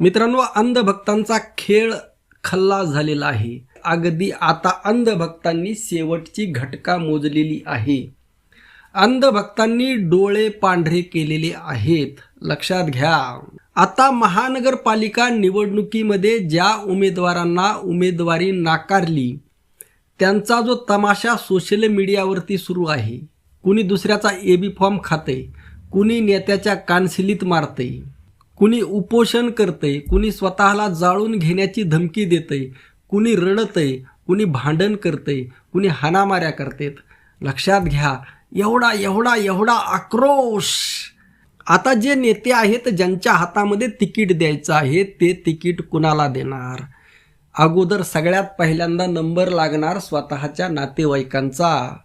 मित्रांनो अंधभक्तांचा खेळ खल्ला झालेला आहे. अगदी आता अंधभक्तांनी शेवटची घटका मोजलेली आहे. अंधभक्तांनी डोळे पांढरे केलेले आहेत. लक्षात घ्या. आता महानगरपालिका निवडणुकीमध्ये ज्या उमेदवारांना उमेदवारी नाकारली त्यांचा जो तमाशा सोशल मीडियावरती सुरू आहे. कुणी दुसऱ्याचा ए बी फॉर्म खाते कुणी नेत्याच्या कानशिलीत मारते. कुणी उपोषण करतंय कुणी स्वतःला जाळून घेण्याची धमकी देतंय कुणी रडतंय कुणी भांडण करतंय कुणी हाणामाऱ्या करतेत. लक्षात घ्या एवढा एवढा एवढा आक्रोश. आता जे नेते आहेत ज्यांच्या हातामध्ये तिकीट द्यायचं आहे ते तिकीट कुणाला देणार? अगोदर सगळ्यात पहिल्यांदा नंबर लागणार स्वतःच्या नातेवाईकांचा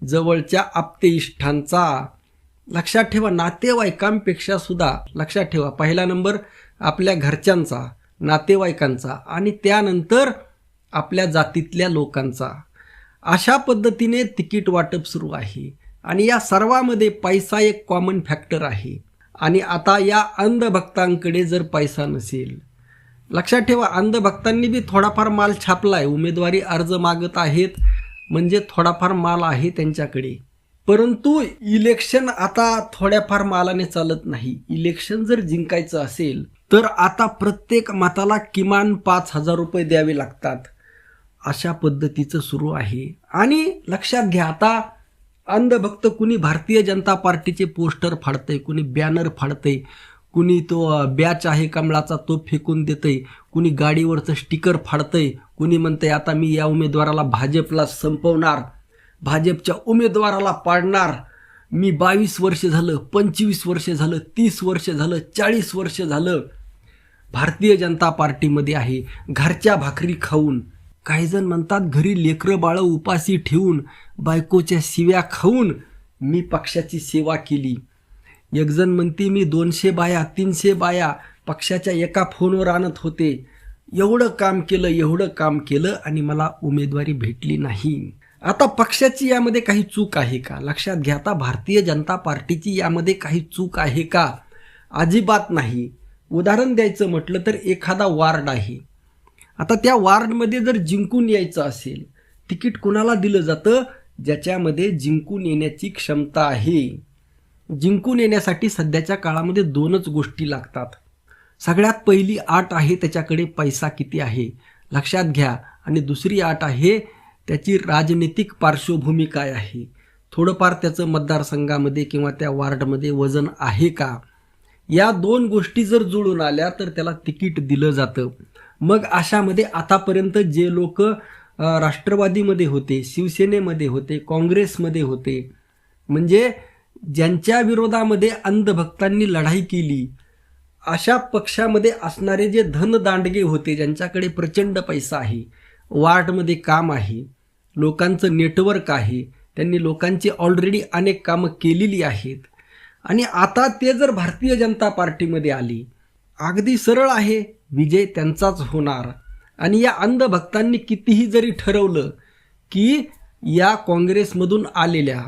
जवळच्या आप्तेइष्टांचा लक्षात ठेवा नातेवाईकांपेक्षा सुद्धा लक्षात ठेवा. पहिला नंबर आपल्या घरच्यांचा नातेवाईकांचा आणि त्यानंतर आपल्या जातीतल्या लोकांचा. अशा पद्धतीने तिकीट वाटप सुरू आहे आणि या सर्वामध्ये पैसा एक कॉमन फॅक्टर आहे. आणि आता या अंधभक्तांकडे जर पैसा नसेल लक्षात ठेवा अंधभक्तांनी बी थोडाफार माल छापला आहे उमेदवारी अर्ज मागत आहेत म्हणजे थोडाफार माल आहे त्यांच्याकडे. परंतु इलेक्शन आता थोड्याफार मालाने चालत नाही. इलेक्शन जर जिंकायचं असेल तर आता प्रत्येक मताला किमान पाच हजार रुपये द्यावे लागतात. अशा पद्धतीचं सुरू आहे. आणि लक्षात घ्या आता अंधभक्त कुणी भारतीय जनता पार्टीचे पोस्टर फाडतंय कुणी बॅनर फाडतंय कुणी तो बॅच आहे कमळाचा तो फेकून देतंय कुणी गाडीवरचं स्टिकर फाडतंय कुणी म्हणतंय आता मी या उमेदवाराला भाजपला संपवणार. भाजपच्या उमेदवाराला पाडणार. मी बावीस वर्ष झालं पंचवीस वर्ष झालं तीस वर्ष झालं चाळीस वर्ष झालं. भारतीय जनता पार्टीमध्ये आहे घरच्या भाकरी खाऊन. काही जण म्हणतात घरी लेकरं बाळं उपाशी ठेवून बायकोच्या शिव्या खाऊन मी पक्षाची सेवा केली. एकजण म्हणते मी दोनशे बाया तीनशे बाया पक्षाच्या एका फोनवर आणत होते. एवढं काम केलं एवढं काम केलं आणि मला उमेदवारी भेटली नाही. आता पक्षाची यामध्ये काही चूक आहे का? लक्षात घ्या आता भारतीय जनता पार्टीची यामध्ये काही चूक आहे का? अजिबात नाही. उदाहरण द्यायचं म्हटलं तर एखादा वार्ड आहे. आता त्या वार्डमध्ये जर जिंकून यायचं असेल तिकीट कुणाला दिलं जातं? ज्याच्यामध्ये जिंकून येण्याची क्षमता आहे. जिंकून येण्यासाठी सध्याच्या काळामध्ये दोनच गोष्टी लागतात. सगळ्यात पहिली आट आहे त्याच्याकडे पैसा किती आहे? लक्षात घ्या. आणि दुसरी आट आहे त्याची राजनीतिक पार्श्वभूमी काय आहे? थोडंफार त्याचं मतदारसंघामध्ये किंवा त्या वार्डमध्ये वजन आहे का? या दोन गोष्टी जर जुळून आल्या तर त्याला तिकीट दिलं जातं. मग अशामध्ये आतापर्यंत जे लोक राष्ट्रवादीमध्ये होते शिवसेनेमध्ये होते काँग्रेसमध्ये होते म्हणजे ज्यांच्या विरोधामध्ये अंधभक्तांनी लढाई केली अशा पक्षामध्ये असणारे जे धनदांडगे होते ज्यांच्याकडे प्रचंड पैसा आहे वार्डमध्ये काम आहे लोकांचं नेटवर्क आहे. त्यांनी लोकांची ऑलरेडी अनेक कामं केलेली आहेत. आणि आता ते जर भारतीय जनता पार्टीमध्ये आली अगदी सरळ आहे विजय त्यांचाच होणार. आणि या अंधभक्तांनी कितीही जरी ठरवलं की या काँग्रेसमधून आलेल्या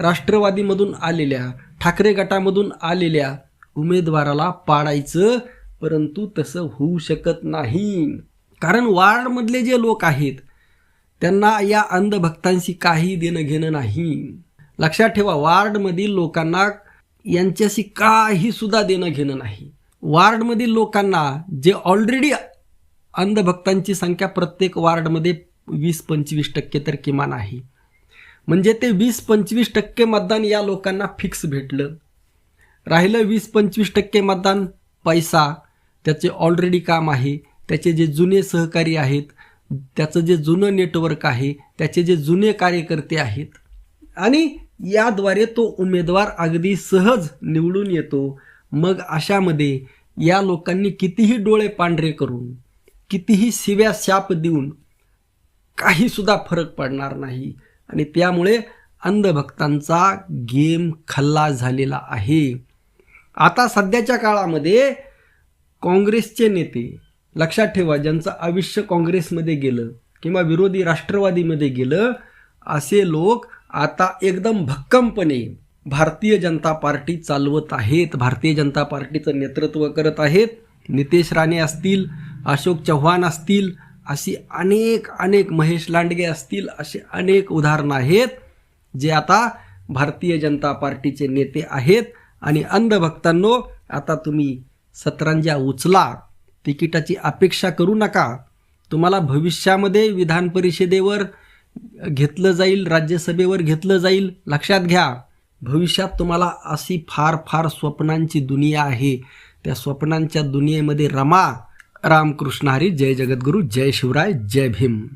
राष्ट्रवादीमधून आलेल्या ठाकरे गटामधून आलेल्या उमेदवाराला पाडायचं परंतु तसं होऊ शकत नाही. कारण वार्डमधले जे लोक आहेत त्यांना या अंधभक्तांशी काही देणं घेणं नाही. लक्षात ठेवा वार्डमधील लोकांना यांच्याशी काही सुद्धा देणं घेणं नाही. वार्डमधील लोकांना जे ऑलरेडी अंधभक्तांची संख्या प्रत्येक वार्डमध्ये वीस पंचवीस टक्के तर किमान आहे. म्हणजे ते वीस पंचवीस टक्के मतदान या लोकांना फिक्स भेटलं. राहिलं वीस पंचवीस टक्के मतदान पैसा त्याचे ऑलरेडी काम आहे त्याचे जे जुने सहकारी आहेत त्याचं जे जुनं नेटवर्क आहे त्याचे जे जुने कार्यकर्ते आहेत आणि याद्वारे तो उमेदवार अगदी सहज निवडून येतो. मग अशामध्ये या लोकांनी कितीही डोळे पांढरे करून कितीही शिव्या शाप देऊन काहीसुद्धा फरक पडणार नाही. आणि त्यामुळे अंधभक्तांचा गेम खल्ला झालेला आहे. आता सध्याच्या काळामध्ये काँग्रेसचे नेते लक्षात ठेवा ज्यांचं आयुष्य काँग्रेसमध्ये गेलं किंवा विरोधी राष्ट्रवादीमध्ये गेलं असे लोक आता एकदम भक्कमपणे भारतीय जनता पार्टी चालवत आहेत भारतीय जनता पार्टीचं नेतृत्व करत आहेत. नितेश राणे असतील अशोक चव्हाण असतील अशी अनेक अनेक महेश लांडगे असतील असे अनेक उदाहरणं आहेत जे आता भारतीय जनता पार्टीचे नेते आहेत. आणि अंधभक्तांनो आता तुम्ही सतरंजा उचला. तिकिटाची अपेक्षा करू नका. तुम्हाला भविष्यामध्ये विधान परिषदेवर घेतलं जाईल राज्यसभेवर घेतलं जाईल. लक्षात घ्या भविष्यात तुम्हाला अशी फार फार स्वप्नांची दुनिया आहे. त्या स्वप्नांच्या दुनियेमध्ये रमा. रामकृष्ण हरी जय जगद्गुरू जय शिवराय जय भीम.